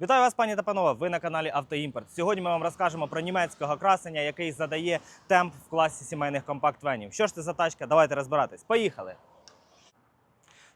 Вітаю вас, пані та панове. Ви на каналі Автоімпорт. Сьогодні ми вам розкажемо про німецького красення, який задає темп в класі сімейних компакт-венів. Що ж це за тачка? Давайте розбиратись. Поїхали!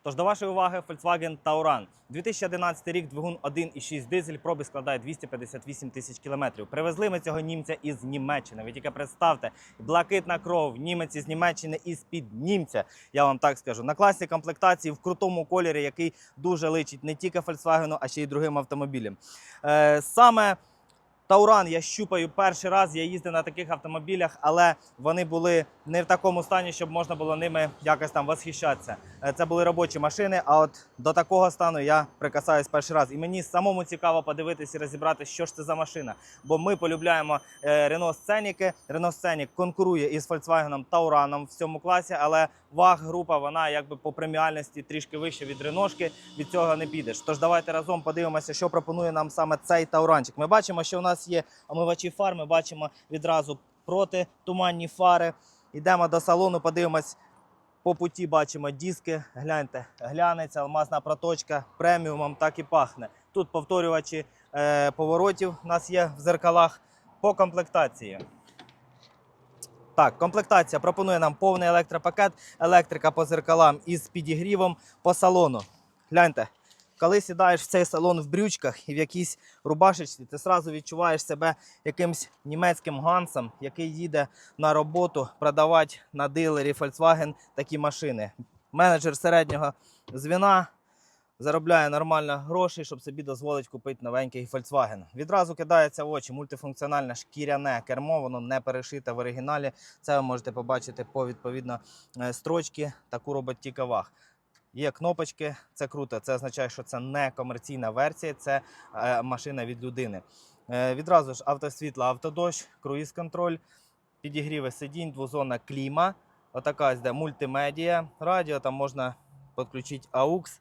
Тож до вашої уваги Volkswagen Tauran. 2011 рік двигун 1,6 дизель, пробіг складає 258 тисяч кілометрів. Привезли ми цього німця із Німеччини. Ви тільки представте, блакитна кров, німець із Німеччини із під німця. Я вам так скажу. На класній комплектації в крутому кольорі, який дуже личить не тільки Volkswagen, а ще й другим автомобілям. Е, саме Тауран я щупаю перший раз. Я їздив на таких автомобілях, але вони були не в такому стані, щоб можна було ними якось там восхищатися. Е, Це були робочі машини. А от до такого стану я прикасаюсь перший раз. І мені самому цікаво подивитися і розібратися, що ж це за машина. Бо ми полюбляємо е, Renault Scenic. Renault Scenic конкурує із Volkswagen Tauran в цьому класі, але ваг група вона якби по преміальності трішки вище від Реношки. Від цього не підеш. Тож давайте разом подивимося, що пропонує нам саме цей тауранчик. Ми бачимо, що у нас є омивачі фар. Ми бачимо відразу проти туманні фари. Йдемо до салону, подивимось. По путі бачимо диски. Гляньте, глянеться, алмазна проточка преміумом так і пахне. Тут повторювачі е, поворотів у нас є в зеркалах по комплектації. Так, комплектація пропонує нам повний електропакет, електрика по зеркалам із підігрівом по салону. Гляньте, коли сідаєш в цей салон в брючках і в якійсь рубашечці, ти одразу відчуваєш себе якимсь німецьким гансом, який їде на роботу продавати на дилері Volkswagen такі машини. Менеджер середнього звіна заробляє нормально грошей, щоб собі дозволити купити новенький Volkswagen. Відразу кидається в очі мультифункціональне шкіряне кермо, воно не перешите в оригіналі. Це ви можете побачити по відповідно е, строчки. Таку робить тільки ваг. Є кнопочки, це круто. Це означає, що це не комерційна версія, це е, машина від людини. Е, відразу ж автосвітло, автодощ, круїз-контроль, підігріви сидінь, двозонна кліма. Отака ось де мультимедіа, радіо, там можна підключити AUX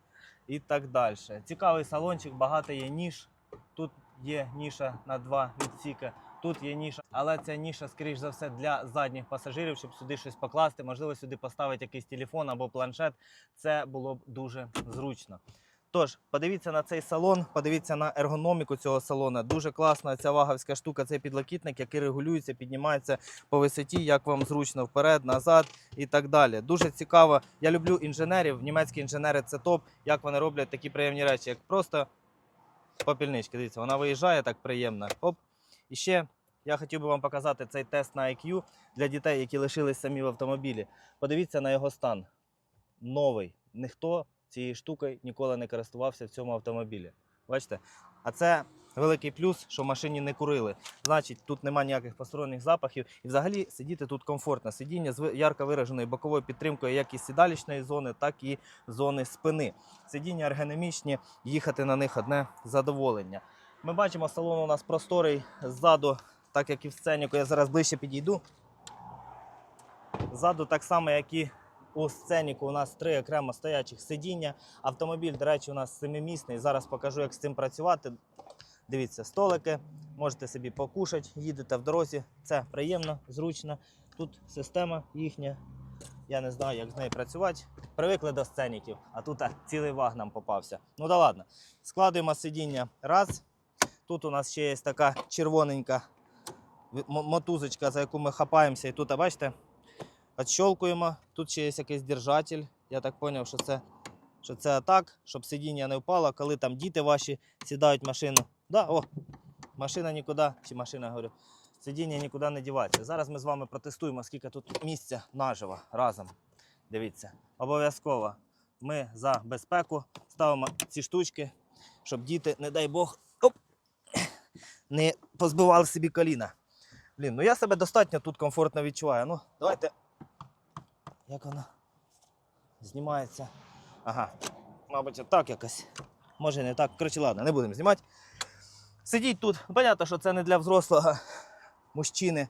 і так далі. Цікавий салончик, багато є ніж. Тут є ніша на два відсіки. Тут є ніша, але ця ніша, скоріш за все, для задніх пасажирів, щоб сюди щось покласти, можливо, сюди поставити якийсь телефон або планшет. Це було б дуже зручно. Тож, подивіться на цей салон, подивіться на ергономіку цього салона. Дуже класна ця ваговська штука, цей підлокітник, який регулюється, піднімається по висоті, як вам зручно вперед, назад і так далі. Дуже цікаво. Я люблю інженерів. Німецькі інженери це топ. Як вони роблять такі приємні речі, як просто попільнички. Дивіться, вона виїжджає так приємно. Оп. І ще я хотів би вам показати цей тест на IQ для дітей, які лишились самі в автомобілі. Подивіться на його стан. Новий. Ніхто цією штукою ніколи не користувався в цьому автомобілі. Бачите? А це великий плюс, що машині не курили. Значить, тут немає ніяких посторонніх запахів. І взагалі сидіти тут комфортно. Сидіння з ярко вираженою боковою підтримкою як із сідалічної зони, так і зони спини. Сидіння ергономічні, їхати на них одне задоволення. Ми бачимо, салон у нас просторий ззаду, так як і в сценіку. Я зараз ближче підійду. Ззаду так само, як і у сценіку, у нас три окремо стоячих сидіння. Автомобіль, до речі, у нас семимісний. Зараз покажу, як з цим працювати. Дивіться, столики, можете собі покушати, їдете в дорозі. Це приємно, зручно. Тут система їхня. Я не знаю, як з нею працювати. Привикли до сценіків, а тут а, цілий ваг нам попався. Ну да ладно. Складуємо сидіння раз. Тут у нас ще є така червоненька мотузочка, за яку ми хапаємося. І тут, а бачите, Отщолкуємо. Тут ще є якийсь держатель. Я так зрозумів, що це, що це так, щоб сидіння не впало, коли там діти ваші сідають в машину. Да, о, машина нікуди, чи машина говорю, сидіння нікуди не дівається. Зараз ми з вами протестуємо, скільки тут місця наживо разом. Дивіться, обов'язково ми за безпеку ставимо ці штучки, щоб діти, не дай Бог, оп, не позбивали собі коліна. Блін, ну я себе достатньо тут комфортно відчуваю. Ну, давайте як вона знімається. Ага, мабуть, так якось. Може не так. Коротше, ладно, не будемо знімати. Сидіть тут. Понятно, що це не для взрослого мужчини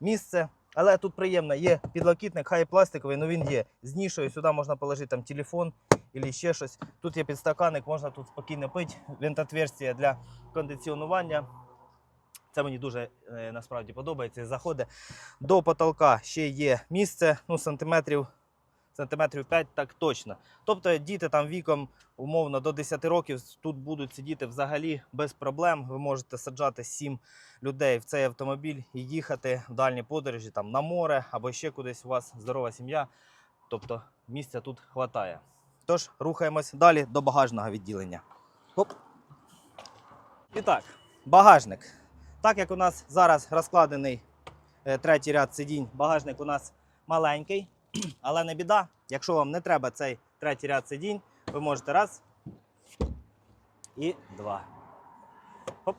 місце. Але тут приємно, є підлокітник, хай пластиковий, але він є. З нішою сюди можна положити там телефон або ще щось. Тут є підстаканник, можна тут спокійно пити. Вентотверстія для кондиціонування. Це мені дуже е, насправді подобається. Заходить до потолка ще є місце, ну, сантиметрів сантиметрів 5 так точно. Тобто діти там віком умовно до 10 років тут будуть сидіти взагалі без проблем. Ви можете саджати 7 людей в цей автомобіль і їхати в дальні подорожі там на море або ще кудись. У вас здорова сім'я. Тобто місця тут хватає. Тож рухаємось далі до багажного відділення. Оп. І так, багажник. Так як у нас зараз розкладений е, третій ряд сидінь, багажник у нас маленький, але не біда. Якщо вам не треба цей третій ряд сидінь, ви можете раз і два. Оп.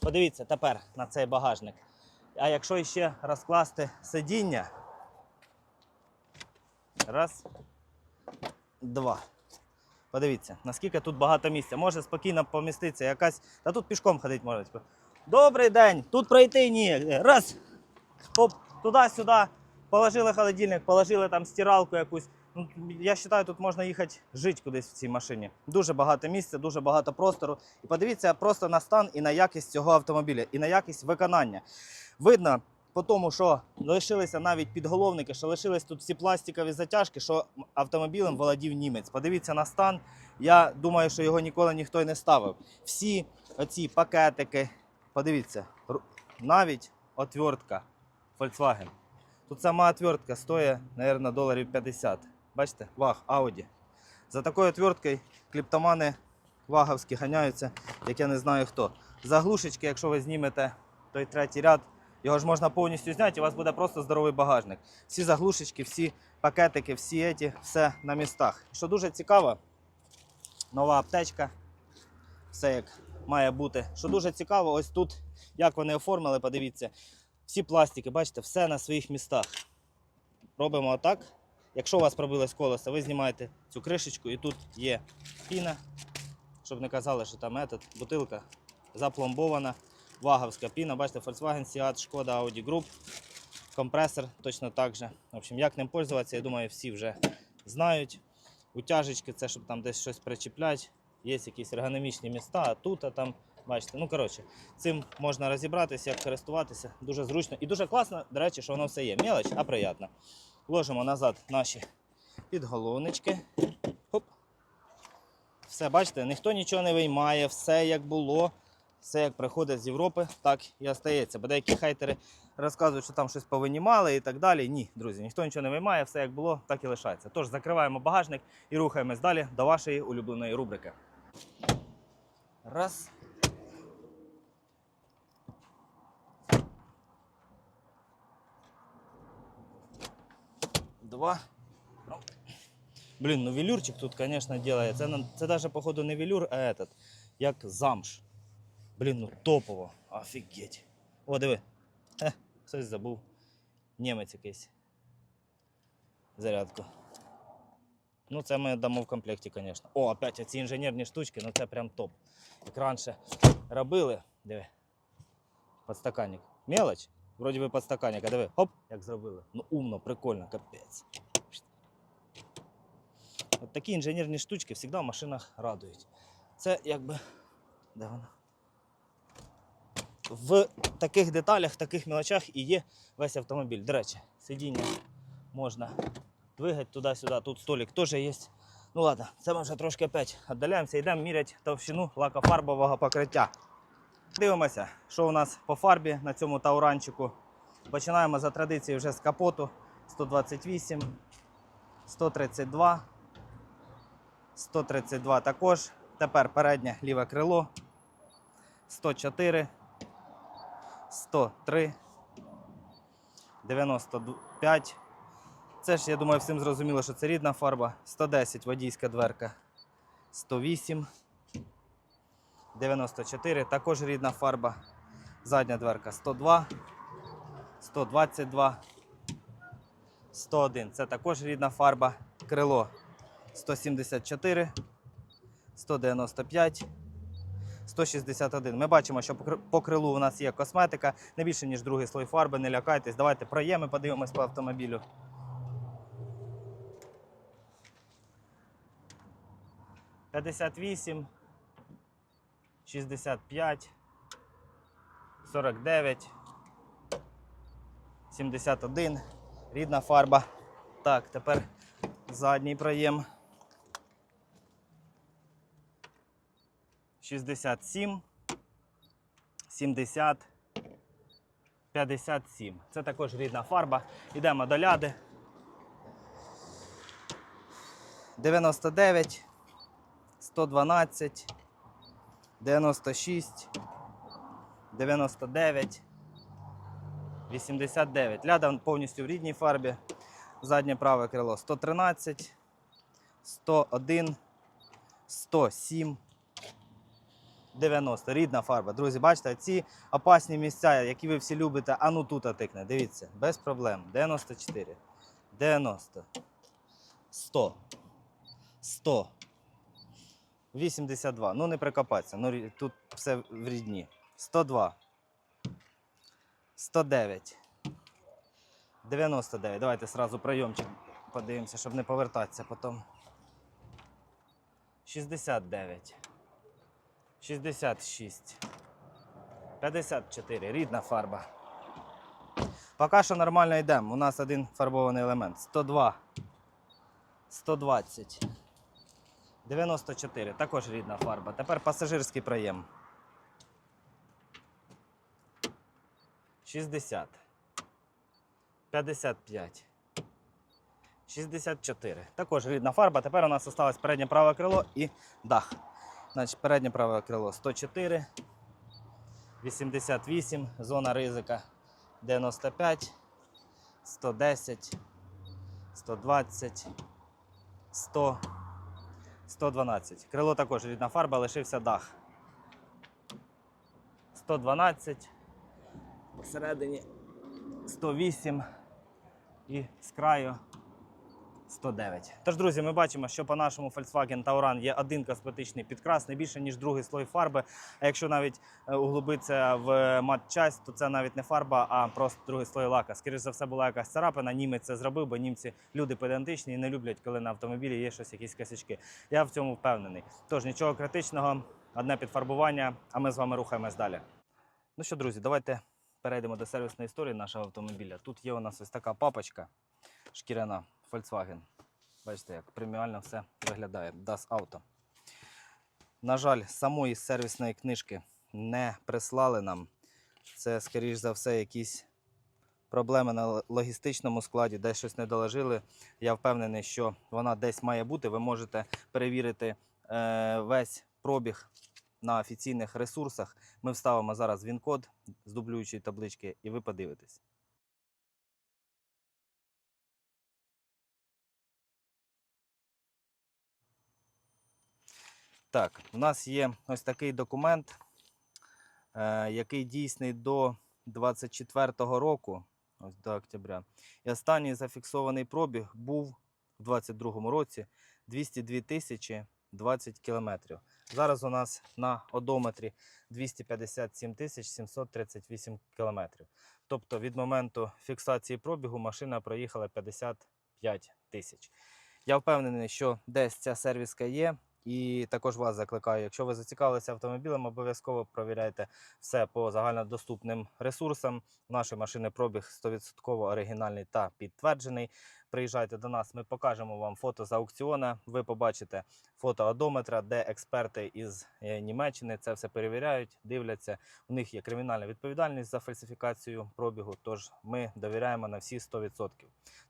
Подивіться тепер на цей багажник. А якщо ще розкласти сидіння. Раз, два. Подивіться, наскільки тут багато місця. Може спокійно поміститися якась. Та тут пішком ходити можна. Добрий день! Тут пройти ні. Раз. Оп, туди-сюди. Положили холодильник, положили там стиралку якусь. Ну, я вважаю, тут можна їхати жити кудись в цій машині. Дуже багато місця, дуже багато простору. І подивіться просто на стан і на якість цього автомобіля, і на якість виконання. Видно по тому, що лишилися навіть підголовники, що лишились тут всі пластикові затяжки, що автомобілем володів німець. Подивіться на стан. Я думаю, що його ніколи ніхто й не ставив. Всі оці пакетики, подивіться, навіть отвертка Volkswagen. Тут сама отвертка стоїть, мабуть, доларів 50. Бачите, ваг Audi. За такою отверткою кліптомани ваговські ганяються, як я не знаю хто. Заглушечки, якщо ви знімете той третій ряд, його ж можна повністю зняти, і у вас буде просто здоровий багажник. Всі заглушечки, всі пакетики, всі еті, все на містах. Що дуже цікаво, нова аптечка, все як має бути. Що дуже цікаво, ось тут, як вони оформили, подивіться. Всі пластики, бачите, все на своїх містах. Робимо отак. Якщо у вас пробилось колесо, ви знімаєте цю кришечку і тут є піна, щоб не казали, що там етот, бутилка запломбована, ваговська піна. Бачите, Volkswagen, Seat, Шкода, Audi Group, компресор точно так же. В общем, як ним пользуватися, я думаю, всі вже знають. Утяжечки це щоб там десь щось причіпляти. Є якісь ергономічні міста, а тут, а там, бачите, ну коротше, цим можна розібратися, як користуватися. Дуже зручно і дуже класно, до речі, що воно все є. Мелоч, а приємно. Ложимо назад наші підголовнички. Хоп. Все, бачите, ніхто нічого не виймає, все як було, все як приходить з Європи, так і остається. Бо деякі хейтери розказують, що там щось повинімали і так далі. Ні, друзі, ніхто нічого не виймає, все як було, так і лишається. Тож закриваємо багажник і рухаємось далі до вашої улюбленої рубрики. Раз. Два. Блін, ну велюрчик тут, звісно, делає. Це, це даже, походу, не велюр, а этот, як замш. Блін, ну топово. Офігеть. О, диви. Хе, хтось забув. Німець якийсь. Зарядку. Ну, це ми дамо в комплекті, звісно. О, опять ці інженерні штучки, ну це прям топ. Як раніше робили. Диви. Подстаканник. Мелоч. Вроді би подстаканник, а диви. Хоп, як зробили. Ну умно, прикольно, капець. От такі інженерні штучки завжди в машинах радують. Це якби. Де вона? В таких деталях, в таких мелочах і є весь автомобіль. До речі, сидіння можна двигати туди-сюди. Тут столик теж є. Ну ладно, це ми вже трошки опять віддаляємося, йдемо міряти товщину лакофарбового покриття. Дивимося, що у нас по фарбі на цьому тауранчику. Починаємо за традицією вже з капоту 128, 132, 132 також. Тепер переднє ліве крило 104, 103, 95. Це ж, я думаю, всім зрозуміло, що це рідна фарба. 110 водійська дверка, 108, 94, також рідна фарба. Задня дверка 102, 122, 101. Це також рідна фарба. Крило 174, 195, 161. Ми бачимо, що по крилу у нас є косметика, не більше, ніж другий слой фарби. Не лякайтесь. Давайте проєми, подивимось по автомобілю. П'ятдесят вісім, шістдесят п'ять, сорок дев'ять, сімдесят один. Рідна фарба. Так, тепер Задній проєм. 67, 70, 57. Це також рідна фарба. Йдемо до ляди. 99, 112, 96, 99, 89. Ляда повністю в рідній фарбі. Заднє праве крило 113, 101, 107, 90. Рідна фарба. Друзі, бачите, ці опасні місця, які ви всі любите, а ну тут тикне. Дивіться, без проблем. 94, 90, 100, 100, 82. Ну не прикопатися. Ну, тут все в рідні. 102, 109. 99. Давайте сразу прийомчик подивимося, щоб не повертатися потім. 69. 66. 54. Рідна фарба. Поки що нормально йдемо. У нас один фарбований елемент. 102. 120. 94. Також рідна фарба. Тепер пасажирський проєм. 60. 55. 64. Також рідна фарба. Тепер у нас залишилось переднє праве крило і дах. Значить, переднє праве крило 104, 88, зона ризика 95, 110, 120, 100, 112. Крило також рідна фарба, лишився дах. 112, посередині 108 і з краю 109. Тож, друзі, ми бачимо, що по нашому Volkswagen Tauran є один косметичний підкрас, не більше, ніж другий слой фарби. А якщо навіть е, углубитися в мат-часть, то це навіть не фарба, а просто другий слой лака. Скоріше за все, була якась царапина. Німець це зробив, бо німці люди педантичні і не люблять, коли на автомобілі є щось, якісь косячки. Я в цьому впевнений. Тож нічого критичного, одне підфарбування, а ми з вами рухаємось далі. Ну що, друзі, давайте перейдемо до сервісної історії нашого автомобіля. Тут є у нас ось така папочка шкіряна Volkswagen. Бачите, як преміально все виглядає. Das Auto. На жаль, самої сервісної книжки не прислали нам. Це, скоріш за все, якісь проблеми на логістичному складі, десь щось не доложили. Я впевнений, що вона десь має бути. Ви можете перевірити е, весь пробіг на офіційних ресурсах. Ми вставимо зараз він-код з дублюючої таблички, і ви подивитесь. Так, у нас є ось такий документ, е, який дійсний до 24-го року, ось до октября. І останній зафіксований пробіг був в 22-му році 202 тисячі 20 кілометрів. Зараз у нас на одометрі 257 тисяч 738 кілометрів. Тобто від моменту фіксації пробігу машина проїхала 55 тисяч. Я впевнений, що десь ця сервіска є. І також вас закликаю, якщо ви зацікавилися автомобілем, обов'язково провіряйте все по загальнодоступним ресурсам. Наші машини пробіг 100% оригінальний та підтверджений. Приїжджайте до нас, ми покажемо вам фото з аукціона. Ви побачите фото одометра, де експерти із е, Німеччини це все перевіряють, дивляться. У них є кримінальна відповідальність за фальсифікацію пробігу. Тож ми довіряємо на всі 100%.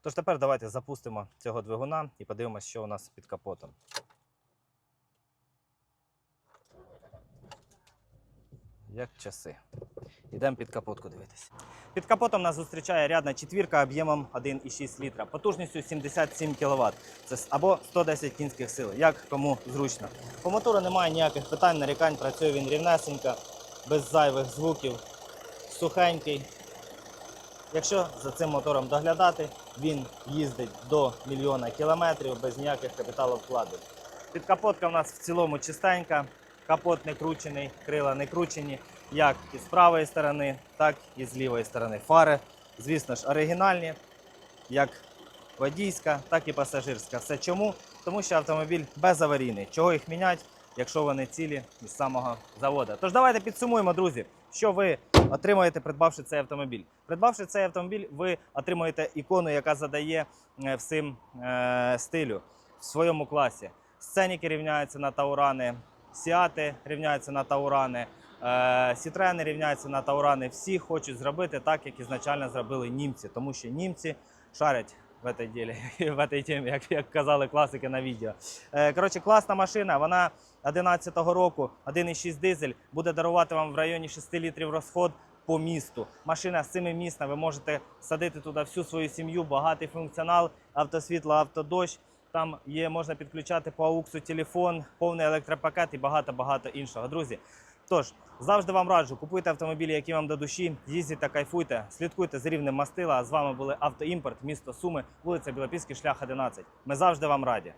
Тож тепер давайте запустимо цього двигуна і подивимося, що у нас під капотом. Як часи. Йдемо під капотку дивитися. Під капотом нас зустрічає рядна четвірка об'ємом 1,6 літра, потужністю 77 кВт. Це або 110 кінських сил, як кому зручно. По мотору немає ніяких питань, нарікань, працює він рівнесенько, без зайвих звуків, сухенький. Якщо за цим мотором доглядати, він їздить до мільйона кілометрів без ніяких капіталовкладень. Підкапотка в нас в цілому чистенька, капот не кручений, крила не кручені, як і з правої сторони, так і з лівої сторони. Фари, звісно ж, оригінальні, як водійська, так і пасажирська. Все чому? Тому що автомобіль безаварійний. Чого їх міняти? якщо вони цілі із самого заводу. Тож давайте підсумуємо, друзі, що ви отримаєте, придбавши цей автомобіль. Придбавши цей автомобіль, ви отримаєте ікону, яка задає е, всім е, стилю в своєму класі. Сценіки рівняються на таурани, сіати рівняються на таурани, е, сітрени рівняються на таурани. Всі хочуть зробити так, як ізначально зробили німці, тому що німці шарять в этой ділі, в этой темі, як, як казали класики на відео. Е, Коротше, класна машина, вона 11-го року, 1,6 дизель, буде дарувати вам в районі 6 літрів розход по місту. Машина семимісна, ви можете садити туди всю свою сім'ю, багатий функціонал, автосвітло, автодощ. Там є, можна підключати по ауксу телефон, повний електропакет і багато-багато іншого. Друзі, тож завжди вам раджу, купуйте автомобілі, які вам до душі, їздіть кайфуйте, слідкуйте за рівнем мастила. З вами були Автоімпорт, місто Суми, вулиця Білопільський, шлях 11. Ми завжди вам раді.